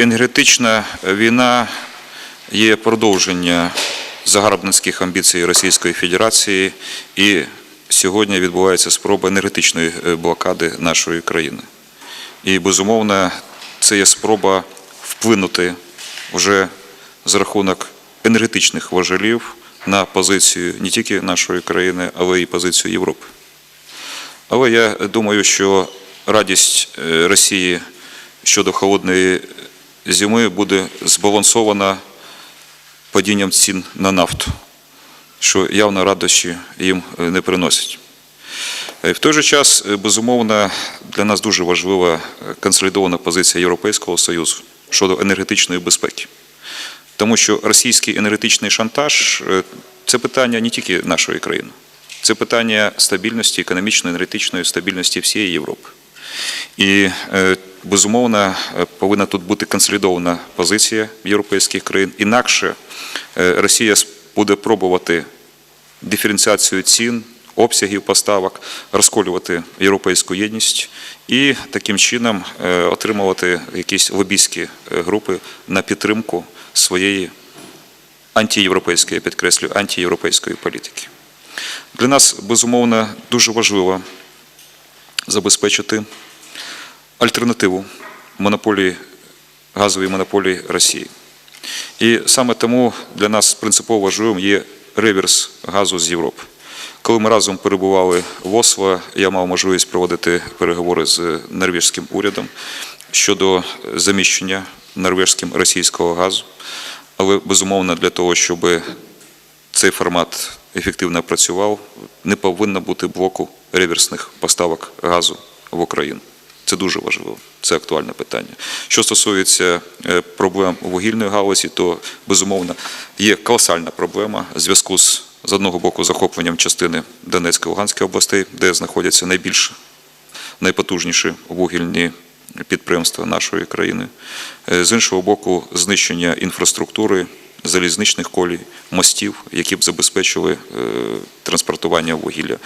Енергетична війна є продовження загарбницьких амбіцій Російської Федерації, і сьогодні відбувається спроба енергетичної е, блокади нашої країни. І безумовно, це є спроба вплинути вже за рахунок енергетичних важелів на позицію не тільки нашої країни, але й позицію Європи. Але я думаю, що радість е, Росії щодо холодної зими буде збалансована падінням цін на нафту, що явно радощі їм е, не приносить. Е, В той же час, е, безумовно, для нас дуже важлива консолідована позиція Європейського Союзу щодо енергетичної безпеки. Тому що російський енергетичний шантаж це питання не тільки нашої країни, це питання стабільності, економічної, енергетичної стабільності всієї Європи. І безумовно е, повинна тут бути консолідована позиція європейських країн. Інакше е, Росія буде пробувати диференціацію цін, обсягів поставок, розколювати європейську єдність і таким чином е, отримувати якісь лобійські групи на підтримку своєї антиєвропейської, я підкреслюю, антиєвропейської політики. Для нас, безумовно, дуже важливо забезпечити альтернативу монополії, газовій монополії Росії. І саме тому для нас принципово важливим є реверс газу з Європи. Коли ми разом перебували в Осло, я мав можливість проводити переговори з норвежським урядом щодо заміщення норвежським російського газу. Але безумовно для того, щоб цей формат ефективно працював, не повинно бути блоку реверсних поставок газу в Україну. Це дуже важливо, це актуальне питання. Що стосується е, проблем вугільної галузі, то безумовно є колосальна проблема в зв'язку з з одного боку захопленням частини Донецької Луганської областей, де знаходяться найбільше найпотужніші вугільні підприємства нашої країни. Е, З іншого боку, знищення інфраструктури, залізничних колій, мостів, які б забезпечили е, транспортування вугілля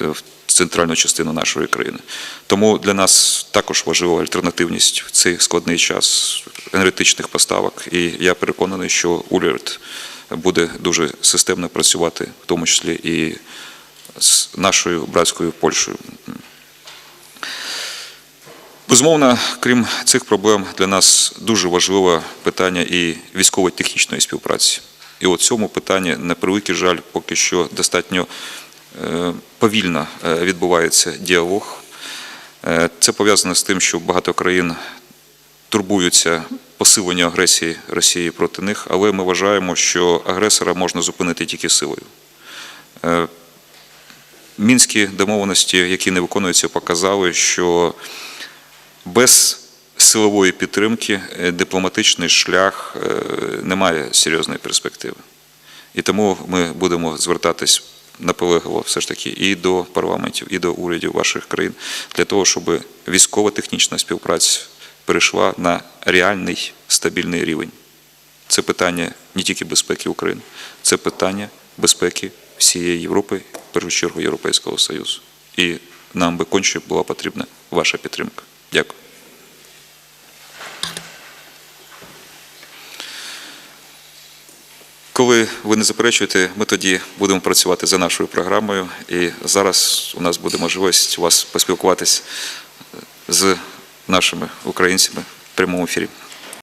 в центральну частину нашої країни. Тому для нас також важлива альтернативність в цей складний час енергетичних поставок. І я переконаний, що уряд буде дуже системно працювати, в тому числі і з нашою братською Польщею. Безумовно, крім цих проблем, для нас дуже важливе питання і військово-технічної співпраці. І от цьому питанні, на превеликий жаль, поки що достатньо е, повільно е, відбувається діалог. Е, Це пов'язано з тим, що багато країн турбуються посиленню агресії Росії проти них, але ми вважаємо, що агресора можна зупинити тільки силою. Е, Мінські домовленості, які не виконуються, показали, що без силової підтримки е, дипломатичний шлях е, не має серйозної перспективи. І тому ми будемо звертатись наполегливо все ж таки і до парламентів, і до урядів ваших країн для того, щоб військово-технічна співпраця перейшла на реальний стабільний рівень. Це питання не тільки безпеки України, це питання безпеки всієї Європи, в першу чергу Європейського Союзу. І нам би конче була потрібна ваша підтримка. Дякую. Коли ви не заперечуєте, ми тоді будемо працювати за нашою програмою. І зараз у нас буде можливість у вас поспілкуватись з нашими українцями в прямому ефірі.